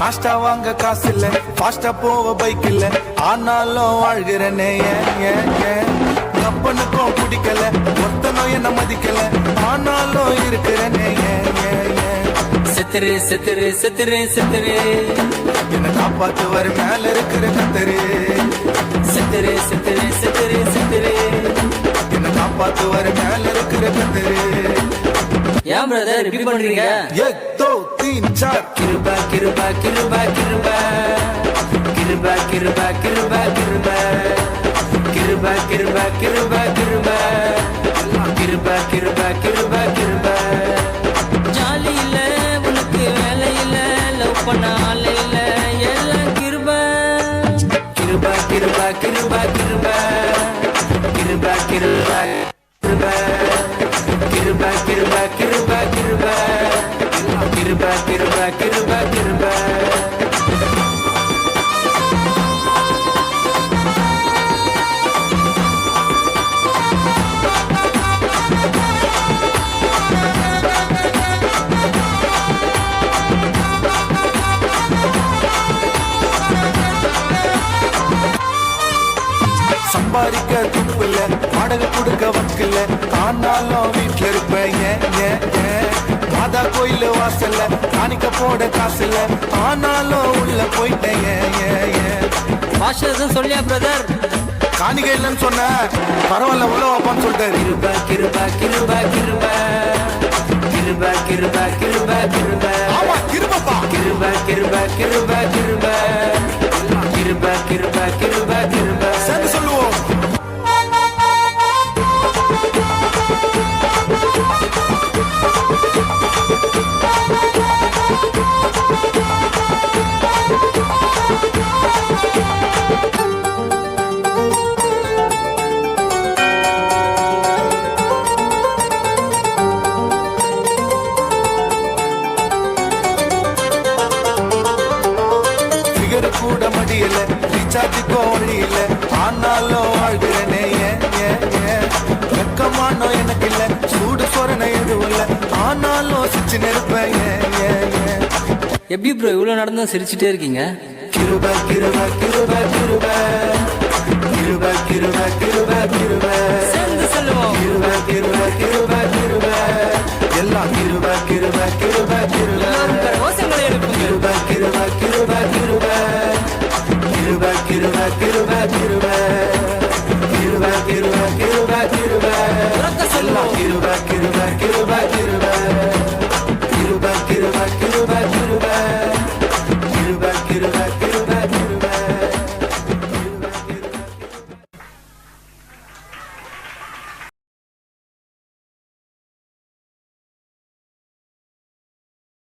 நாஷ்டா வாங்க காசு இல்ல ஃபாஸ்டா போவ பைக் இல்ல ஆனாலும் வாழ்கிறனே கப்பனுக்கும் பிடிக்கல ஒருத்தனும் என்ன மதிக்கல. ஆனாலும் இருக்கிறனே செத்துரு செத்துரு செத்துரு செத்துரு. என்ன காப்பாத்துவர் மேல இருக்கிற கத்தரு. செத்துரு செத்துரு செத்துரு செத்துரு. என்ன காப்பாத்துவர் மேல இருக்கிற கத்தரு. ஏன் பிரதர் இப்படி பண்றீங்க? ஏ தோ தீன் சார் கிருபா கிருபா கிருபா கிருபா கிருபா கிருபா கிருபா கிருபா கிருபா கிருபா கிருபா கிருபா கிருபா கிருபா கிருபா கிருபா ஜாலி இல்ல உனக்கு வேலை இல்ல லவ் பண்ண ஆள் இல்ல எல்லாம் கிருபா கிருபா கிருபா கிருபா கிருபா கிருபா கிருபா கிருபா கிருபா கிருபா கிருபா கிருபா கிருபா சம்பாதிக்க துப்பு இல்ல வாடகை கொடுக்க வக்கில்ல ஆனாலும் வீட்டுல இருப்பேன். மாதா கோயில் வாசல்ல காணிக்க போட காசு இல்ல ஆனாலும் உள்ள போயிட்டேன். பாஷா சொல்லியா பிரதர் காணிக்கை இல்லைன்னு சொன்ன. பரவாயில்ல உள்ள வாப்பான்னு சொல்லிட்டாரு. கிருபா கிருபா கிருபா கிருபா. கிருபா கிருபா கிருபா கிருபா. ஆமா கிருபா கிருபா கிருபா கிருபா கிருபா. கூட முடியல ரீசார்ஜுக்கோ வழி இல்ல ஆனாலும் வாழ்கிறனே வெக்கமானோ எனக்கு இல்ல சூடு சொரணை எதுவும் இல்ல. ஆனாலும் சிச்சு நிற்பேன் எப்படி ப்ரோ இவ்வளவு நடந்தும் சிரிச்சுட்டே இருக்கீங்க? கிருப கிருப கிருப கிருப. கிருப கிருப கிருப கிருப. சேர்ந்து சொல்லுவோம். கிருப கிருப கிருப கிருப. எல்லாம் கிருப கிருப கிருப கிருப.